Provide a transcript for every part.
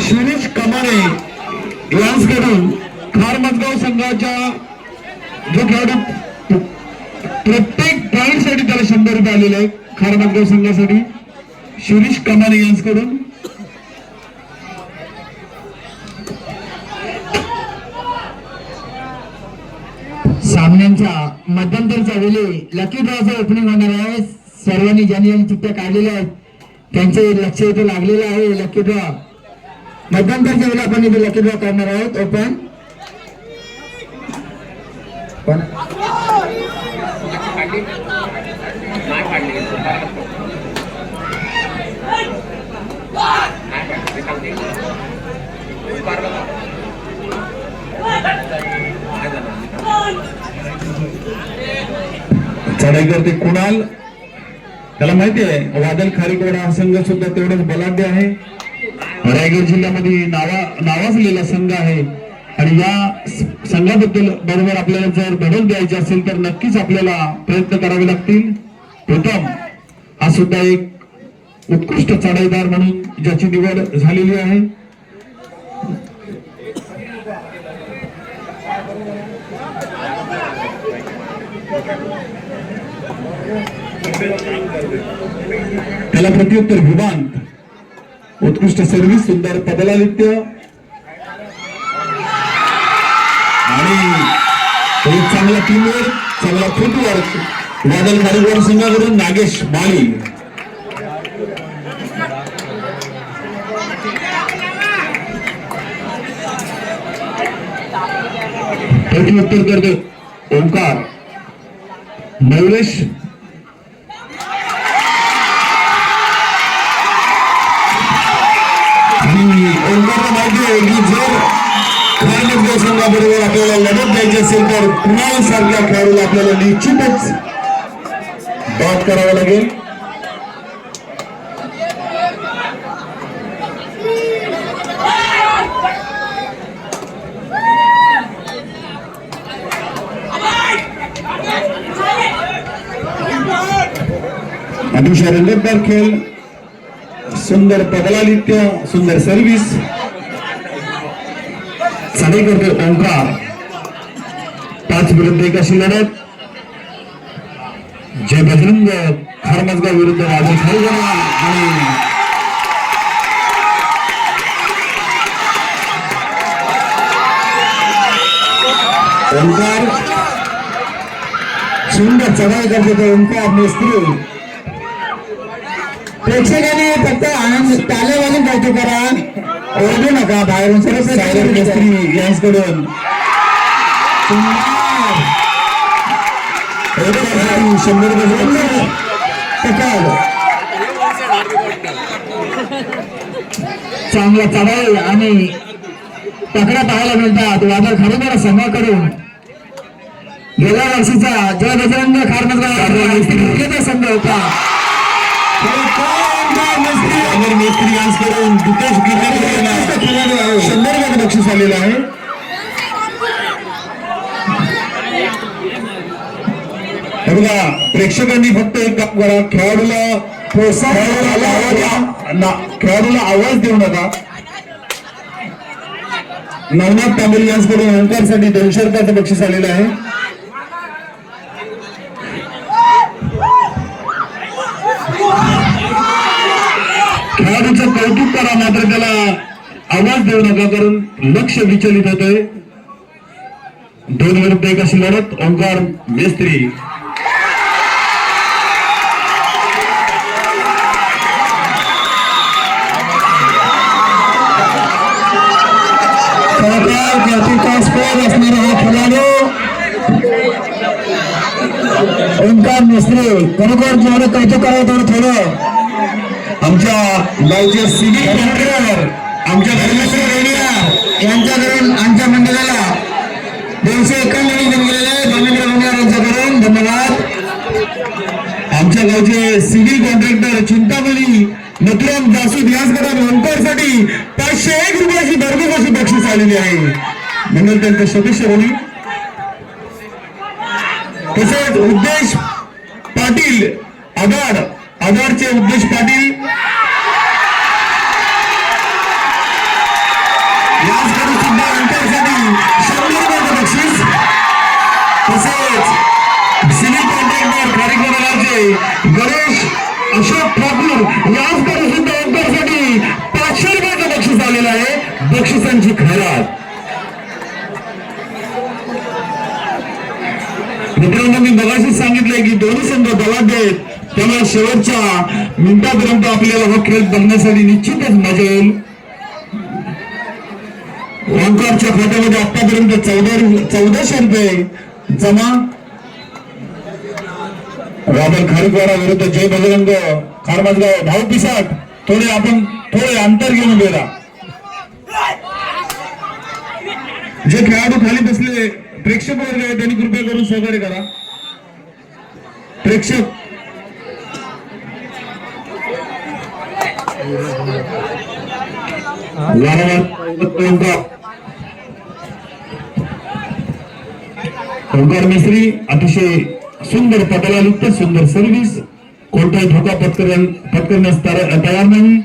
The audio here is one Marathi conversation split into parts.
शिरीष कमारे यांच्याकडून खार मजगाव संघाच्या जो खेळाडू प्रत्येक पॉईंटसाठी त्याला शंभर रुपये आलेले आहेत खार मजगाव संघासाठी. शिरीष कमारे यांसकडून सामन्यांचा मध्यंतरच्या वेळी लकी ड्रॉचा ओपनिंग होणार आहे. सर्वांनी ज्यांनी ज्यांनी चिठ्ठ्या काढलेल्या आहेत त्यांचे लक्ष इथे लागलेलं आहे. लकी ड्रॉ मध्यंतरच्या वेळी आपण इथे लकी ड्रॉ करणार आहोत. ओपन पण चढाई करते कुणाल? त्याला माहिती आहे वादल खारीकोड हा संघ सुद्धा तेवढंच बलाढ्य आहे. रायगड जिल्ह्यामध्ये नावा नावाजलेला संघ आहे. आणि या संघाबद्दल बरोबर आपल्याला जर धडक द्यायची असेल तर नक्कीच आपल्याला प्रयत्न करावे लागतील. प्रथम हा सुद्धा एक उत्कृष्ट चढाईदार म्हणून ज्याची निवड झालेली आहे. त्याला प्रत्युत्तर विभांत. उत्कृष्ट सर्व्हिस सुंदर पदलादित्य. आणि एक चांगला टीमवर्क चांगला फुटवर्क वादल खारीवार संघाकडून नागेश माळी. उत्तर करतो ओंकार. नवलेश ओंकारला माहिती जर खरंच संघाबरोबर आपल्याला लढत द्यायची असेल तर कुणाल सारख्या खेळाडूला आपल्याला निश्चितच बाद करावं लागेल. अतिशय रंगतदार खेळ. सुंदर पदलादित्य सुंदर सर्व्हिस चढाई ओंकार. पाच विरुद्ध एक अशी लढत. जय बजरंग खारमजगाव विरुद्ध राजू खारगणा आणि ओंकार. सुंदर चढाई करते तो ओंकार मिस्त्री. प्रेक्षकाने फक्त आनंद टाळे वाजून करा. ओरडू नका बाहेरून सर्व मिस्त्री यांच्याकडून शंभर चांगला चढाई आणि पकडा पाहायला मिळतात. वादळ खरोखर संघाकडून गेल्या वर्षीचा जय बजरंग खारमजगाव संघ होता. सागर मिस्त्री यांच्याकडून दुकेश गिरकर यांना शंभर रुपये बक्षीस आलेलं आहे. बघा प्रेक्षकांनी फक्त एक काम करा. खेळाडूला प्रोत्साहन आवाज द्या. ना- खेळाडूला आवाज देऊ नका. नवनाथ तांबेल यांच्याकडून ओंकारसाठी दोनशे रुपयाचं बक्षीस आलेलं आहे. खेळाडूचं कौतुक करा मात्र त्याला आवाज देऊ नका कारण लक्ष विचलित होतंय. दोन विरुद्ध एक अशी लढत ओंकार मेस्त्री. असणारा हा खेळाडू. ओंकार मिस्त्री खरोखर जेवढं कौतुक करावं तेवढं थोडं. आमच्या गावचे सिव्हिल कॉन्ट्रॅक्टर आमच्या धर्मेश्वर रेडिया यांच्याकडून आमच्या मंडळाला दोनशे गेलेले आहे धर्मेंद्र लोणीकर यांच्याकडून धन्यवाद. आमच्या गावचे सिव्हिल कॉन्ट्रॅक्टर चिंतामणी नथुराम जासूद याचकडे ओंकारसाठी पाचशे एक रुपयाची भरपूर अशी बक्षीस आलेली आहे. मंडळ त्यांचे सदस्य होणी तसेच उद्देश पाटील आधार आदरचे उद्देश पाटील. सुद्धा गणेश अशोक ठाकूर याचकडून सुद्धा अंतरसाठी पाचशे रुपयाचं बक्षीस आलेलं आहे. बक्षिसांची खैरात. मित्रांनो मी मगाशीच सांगितलंय की दोन्ही संघ दबाद देत त्यामुळे शेवटच्या मिनिटापर्यंत आपल्याला हा खेळ बघण्यासाठी निश्चितच मजा येईल. ओंकारच्या खात्यामध्ये आतापर्यंत चौदा चौदाशे रुपये जमा. राबल खारीकवाडा विरुद्ध जय बजरंग खारमाजगाव भाऊ पिसाट. थोडे आपण थोडे अंतर घेऊन गेला. जे खेळाडू खाली बसले प्रेक्षक वर्ग त्यांनी कृपया करून सहकार्य करा. प्रेक्षक ओंकार मिस्त्री अतिशय सुंदर पटलायुक्त सुंदर सर्व्हिस कोणताही धोका पत्करण पत्करण्यास तयार नाही.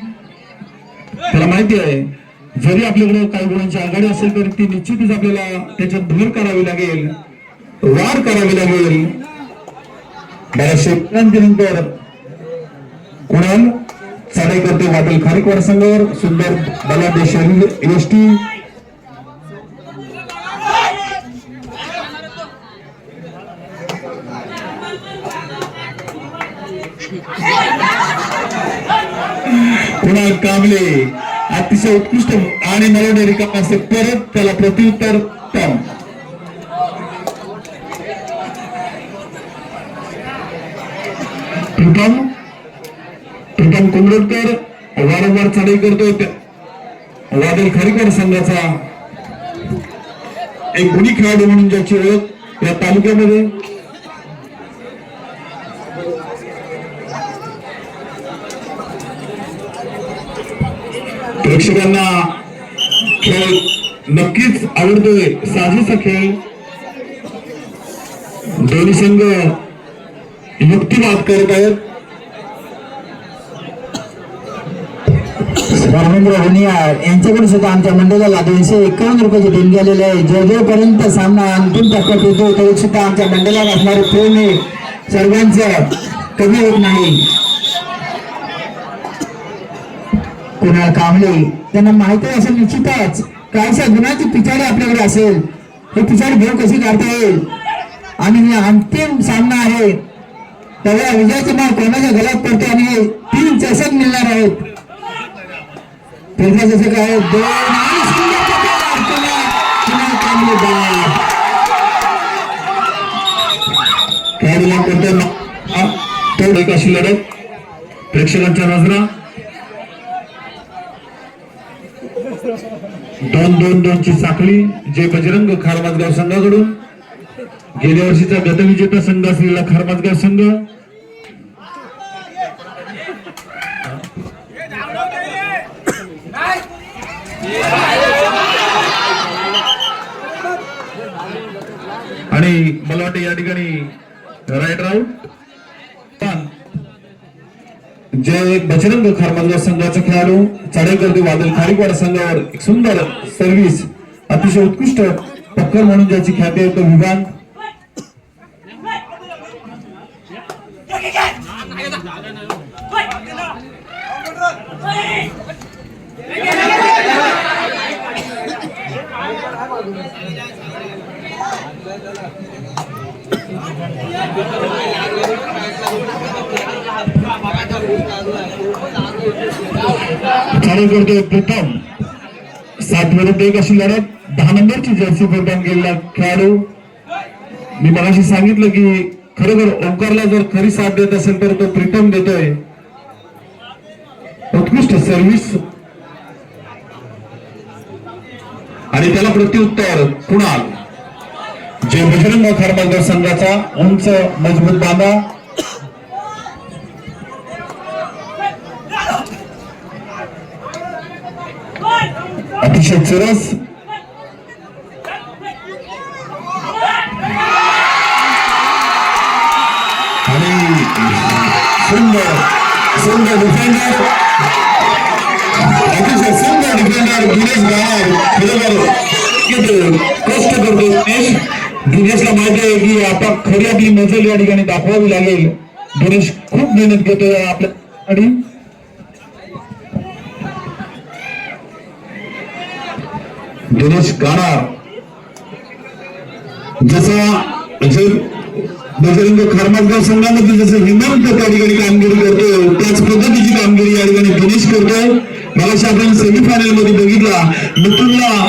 त्याला माहिती आहे जरी आपल्याकडे काही गुणांची आघाडी असेल तरी ती निश्चितच आपल्याला त्याच्यात भर करावी लागेल वाढ करावी लागेल. बऱ्याचशे नंतर कुणाल चढाई वाटेल खारीकवाड संघावर सुंदर बलाढ्य एसटी यष्टी कुणाल कांबले अतिशय उत्कृष्ट आणि मराठी रिकाम असते परत त्याला प्रत्युत्तर टम प्रीतम प्रीतम वारंवार चढाई करतोय वादल वादळ संघाचा. एक गुणी खेळाडू म्हणून ज्याची ओळख या तालुक्यामध्ये. प्रेक्षकांना खेळ नक्कीच आवडतोय. साजेसा खेळ. दोन्ही संघ युक्तिवाद करत आहेत. धर्मेंद्र हुनियार यांच्याकडे सुद्धा आमच्या मंडळाला दोनशे एकावन्न रुपयाची देणगी आलेली आहे. जो सामना अंतिम टप्प्यात येतो तरी सुद्धा आमच्या मंडळाला असणारे प्रेम हे सर्वांचं कमी होत नाही. कुणाल कांबळे त्यांना माहिती असेल निश्चितच. काहीशा गुणाची पिछाडी आपल्याकडे असेल. हे पिछाडी घेऊ कशी काढता येईल? आणि हे अंतिम सामना आहे. तेव्हा विजयाची नाव कोणाच्या घरात पडते आणि तीन चषक मिळणार आहेत. त्यांचं जसं काय दोन अशी लढत. प्रेक्षकांच्या नजरा. दोन दोन दोन ची साखळी. जे बजरंग खारमाजगाव संघाकडून. गेल्या वर्षीचा गतविजेता संघ असलेला खारमाजगाव संघ. आणि मला वाटतं या ठिकाणी राईट आउट जे बजरंग खारमाजगाव संघाचा खेळाडू चढाईकरते वादळ खारीकवाड संघावर एक सुंदर सर्व्हिस अतिशय उत्कृष्ट पक्कर म्हणून ज्याची ख्याती आहे तो विभाग. चालू करतोय प्रथम सात विरुद्ध एक अशी लढत. दहा नंबरची जर्सी परिधान गेलेला खेळाडू. मी मगाशी सांगितलं की खरोखर ओंकारला जर खरी साथ देत असेल तर तो प्रीतम देतोय. उत्कृष्ट सर्व्हिस आणि त्याला प्रत्युत्तर कुणाल? जे बजरंग खारमालगाव संघाचा उंच मजबूत बांधा अतिशय चरस आणि सुंदर सुंदर डिफेंडर अतिशय सुंदर डिफेंडर दिनेश गावार खरोखर किती कष्ट करतो दिनेश दिनेशला माहिती आहे की आता खरी आपली मजल या ठिकाणी दाखवावी लागेल. दिनेश खूप मेहनत घेतोय आपल्या आणि दिनेश गाणार. जसा म्हणजे बजरंग खरमाटगाव संघामध्ये जसं हिमंत त्या ठिकाणी कामगिरी करतोय त्याच पद्धतीची कामगिरी या ठिकाणी दिनेश करतोय. मगाशी आपण सेमीफायनलमध्ये बघितला. मिथुनला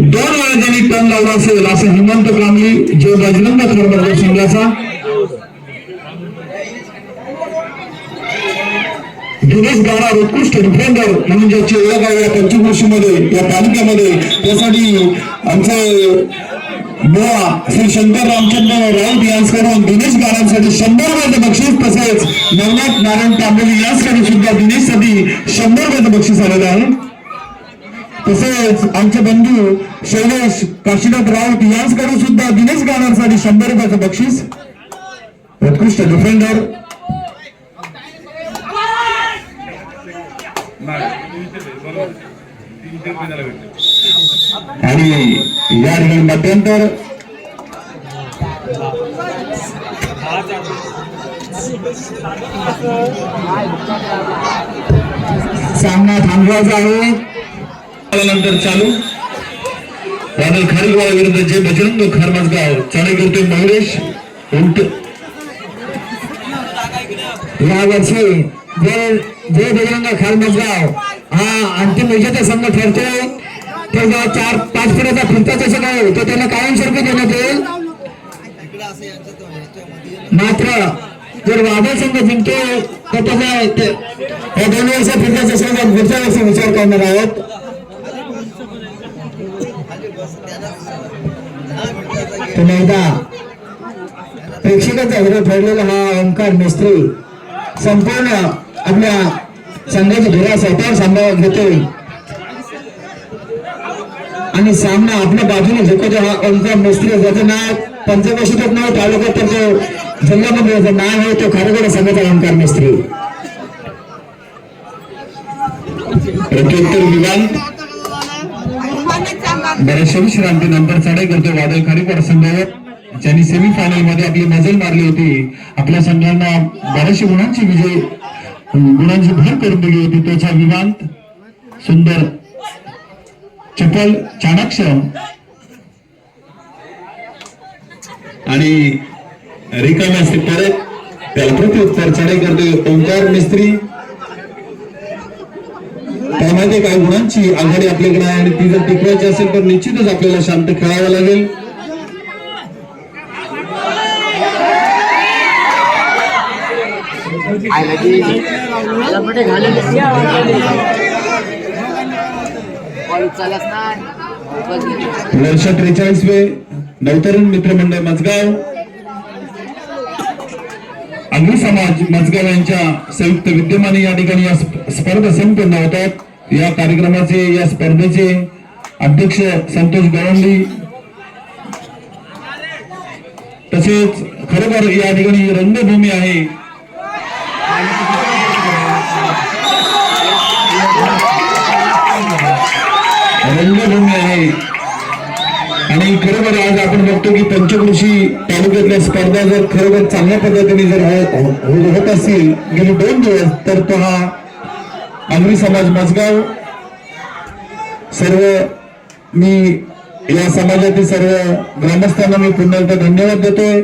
दोन वेळा त्यांनी तण लावला असेल असं हेमंत कामली जो बजरंग खर मतदारसंघाचा दिनेश गाडा उत्कृष्ट डिफेंडर म्हणून ज्याची ओळख आहे या पंचकृषीमध्ये या तालुक्यामध्ये त्यासाठी आमचे बोवा श्री शंकर रामचंद्र राऊत यांच्याकडून दिनेश गाड्यांसाठी शंभर रुपयाचं बक्षीस तसेच नवनाथ नारायण तांबोली यांच्याकडे सुद्धा दिनेशसाठी शंभर रुपयाचं बक्षीस आलेलं आहे. तसेच आमचे बंधू शैलेश काशीनाथ राऊत यांचकडे सुद्धा दिनेश गाड्यांसाठी शंभर रुपयाचं बक्षीस. उत्कृष्ट डिफेंडर आणि या ठिकाणी मध्यंतर सामना थांबवायचा आहे. नंतर चालू. वादळ खारीलवाडा विरुद्ध जे बजरंग खरमसगाव चढाई करतोय मयुरेश उलट. या वर्षी जय बजरंग खालमसगाव हा अंतिम विजेता संघ ठरतोय तो जो चार पाच फिराचा फिरता चषक आहे तो त्यांना कायमस्वरूपी देण्यात येईल. मात्र जर वादळ संघ जिंकतो तर त्याचा दोन वर्ष फिरता संघ पुढच्या वर्षी विचार करणार आहोत. पुन्हा एकदा प्रेक्षकांचा हिरो ठरलेला हा ओंकार मिस्त्री संपूर्ण आपल्या संघाची धुरा स्वतःवर सांभाळून घेतोय. आणि सामना आपल्या बाजूने झुकतो हा ओंकार मिस्त्री. ज्याचं नाव पंचकोशीतच नाव तालुक्यात तर त्याचं जिल्ह्यामध्ये ज्याचं नाव आहे तो खारगड संघाचा ओंकार मिस्त्री. प्रत्युत्तर विभाग बऱ्याचशा विश्रांतीनंतर चढाई करतोय वादळ खारीपाड संघावर. ज्यांनी सेमीफायनलमध्ये आपली मजल मारली होती. आपल्या संघांना बऱ्याचशा गुणांची विजय गुणांची भर करून दिली होती. त्याचा विवांत सुंदर चपल चाणाक्ष आणि रिकाम्या असते परत त्याला प्रत्युत्तर चढाई करतोय ओंकार मिस्त्री. त्यामध्ये काही गुणांची आघाडी आपल्याकडे आहे आणि ती जर टिकवायची असेल तर निश्चितच आपल्याला शांत खेळावं लागेल. वर्ष त्रेचाळीसवे नवतरुण मित्रमंडळ मजगाव. अग्नि समाज मजगाव यांच्या संयुक्त विद्यमाने या ठिकाणी या स्पर्धा संपन्न होतात. या कार्यक्रमाचे या स्पर्धेचे अध्यक्ष संतोष गवंडी. तसेच खरोखर या ठिकाणी रंगभूमी आहे. रंगभूमी आहे. आणि खरोखर आज आपण बघतो की पंचकृषी तालुक्यातल्या स्पर्धा जर खरोखर चांगल्या पद्धतीने जर होत होत असतील गेले दोन दिवस तर तो हा आंग्री समाज मजगाव सर्व मी या समाजातील सर्व ग्रामस्थांना मी पुन्हा एकदा धन्यवाद देतोय.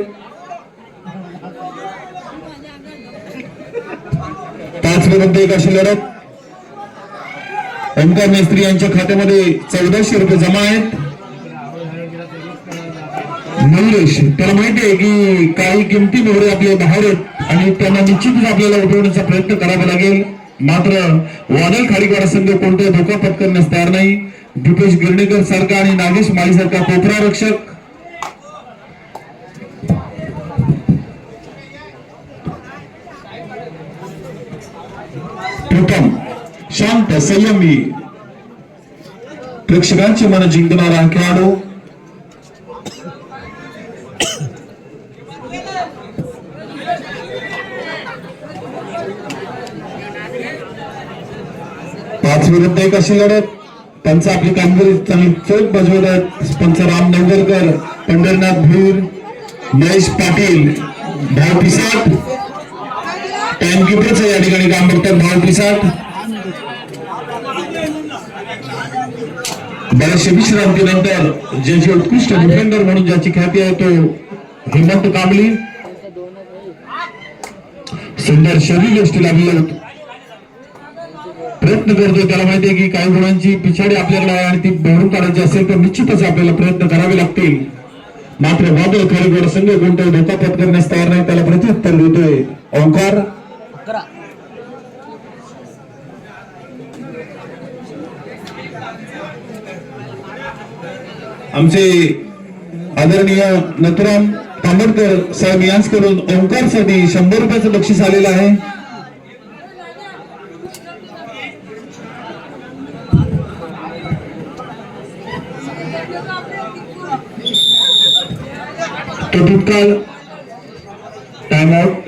पाच विरुद्ध एक अशी लढत. ओमकार मेस्त्री यांच्या खात्यामध्ये चौदाशे रुपये जमा आहेत. नवलेश त्याला माहिती आहे की काही किमती मोहरे आपले बाहेर आहेत आणि त्यांना निश्चितच आपल्याला उठवण्याचा प्रयत्न करावा लागेल. मात्र वादळ खारीवाडा संघ कोणत्या धोका पत्करण्यास तयार नाही. दीपेश गिरणेकर सारखा आणि नागेश माळी सारखा कोपरा रक्षक. प्रथम शांत संयमी. प्रेक्षकांचे मन जिंकणारा खेळाडू पाच विरुद्ध एक अशी लढत. त्यांचा आपली कामगिरी चांगली चोख बजवत आहेत पंच राम नवगरकर पंढरनाथ भीर महेश पाटील भाऊ पिसाट. टाइमकीपरचं या ठिकाणी काम बघतात भाऊ पिसाट. बऱ्याचशा विश्रांतीनंतर ज्याचे उत्कृष्ट डिफेंडर म्हणून ज्याची ख्याती आहे तो हेमंत कांबली. सुंदर शरीर यष्टी लागलेलं प्रयत्न करतो त्याला माहिती आहे की काही गुणांची पिछाडी आपल्याकडे आहे आणि ती भरून काढायची असेल तर निश्चितच आपल्याला प्रयत्न करावे लागतील. मात्र वादळ खरेगोड संघ कोणत्याही धोका पत्करण्यास तयार नाही. त्याला प्रत्युत्तर देतोय ओंकार. आमचे आदरणीय नथुराम तांबडकर साहेब यांच्याकडून ओंकारसाठी शंभर रुपयाचं बक्षीस आलेलं आहे. টপিককাল টাইম আউট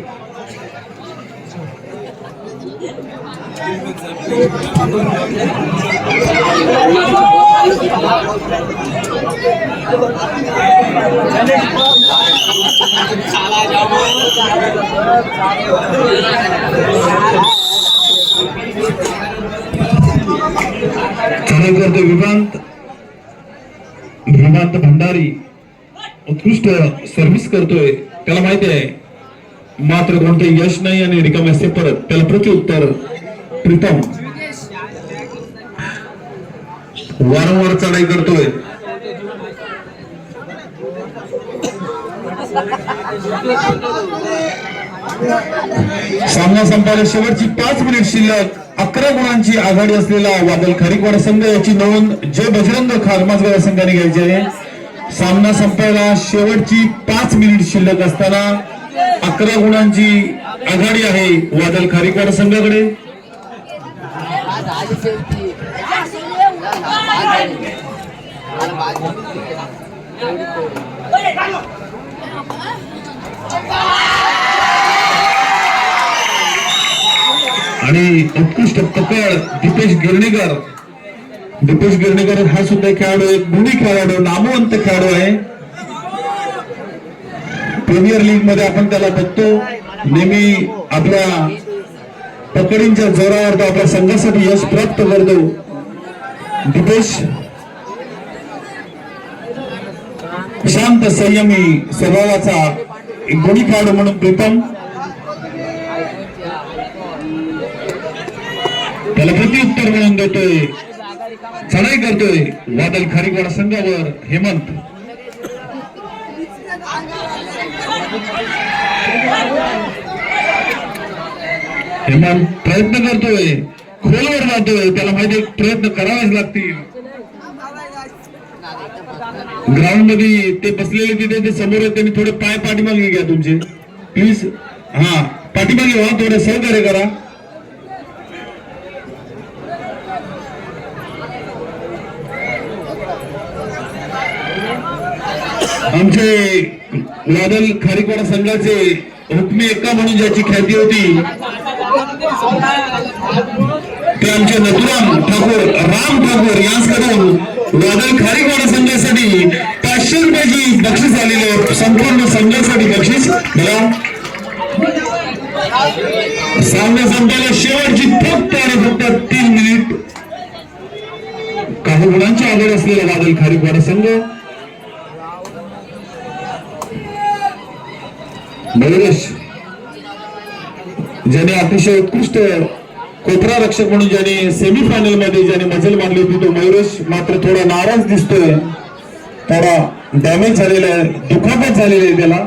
सर्व्हिस करतोय त्याला माहिती आहे. मात्र कोणते यश नाही आणि रिकामे असते परत. त्याला प्रत्युत्तर प्रीतम. वारंवार चढाई करतोय. सामना संपायला शेवटची पाच मिनिट शिल्लक. अकरा गुणांची आघाडी असलेला वादल खारीकवाडा संघ याची नोंद जय बजरंग खारमाजगाव या संघाने घ्यायची आहे. सामना संपायला शेवटची पाच मिनिट शिल्लक असताना अकरा गुणांची आघाडी आहे वादल खारीकर संघाकडे. आणि उत्कृष्ट पकड दीपेश गिरणेकर. दीपेश गिरणेकर हा सुद्धा खेळाडू एक गुणी खेळाडू नामवंत खेळाडू आहे. प्रीमियर लीगमध्ये आपण त्याला बघतो. नेहमी आपल्या पकडींच्या जोरावर तो आपल्या संघासाठी यश प्राप्त करतो. दीपेश. शांत संयमी स्वभावाचा एक गुणी खेळाडू म्हणून प्रीतम. त्याला प्रत्युत्तर म्हणून देतोय. चढाई करतोय वादल खारीकवाडा संघावर हेमंत. हेमंत प्रयत्न करतोय. खोलवर जातोय त्याला माहिती प्रयत्न करावेच लागतील. ग्राउंडमध्ये ते बसलेले तिथे ते समोर आहेत त्यांनी थोडे पाय पाठीमागे घ्या तुमचे. प्लीज. हा पाठीमागे व्हा थोडं सहकार्य करा. आमचे लादल खारीपाडा संघाचे हुकमी एक्का म्हणून ज्याची ख्याती होती ते आमचे नथुराम ठाकूर राम ठाकूर यांच्याकडून लादल खारीपाडा संघासाठी पाचशे रुपयाची बक्षीस आलेली आहे. संपूर्ण संघासाठी बक्षीस. मला सामना संपायला शेवटची फक्त आणि फक्त तीन मिनिट काही गुणांची आघाडी असलेला वादल खारीपाडा संघ. मयुरेश ज्याने अतिशय उत्कृष्ट कोपरा रक्षक म्हणून ज्याने सेमीफायनलमध्ये ज्याने मजल मांडली होती तो मयुरेश मात्र थोडा नाराज दिसतोय. थोडा डॅमेज झालेला आहे दुखापत झालेली आहे त्याला.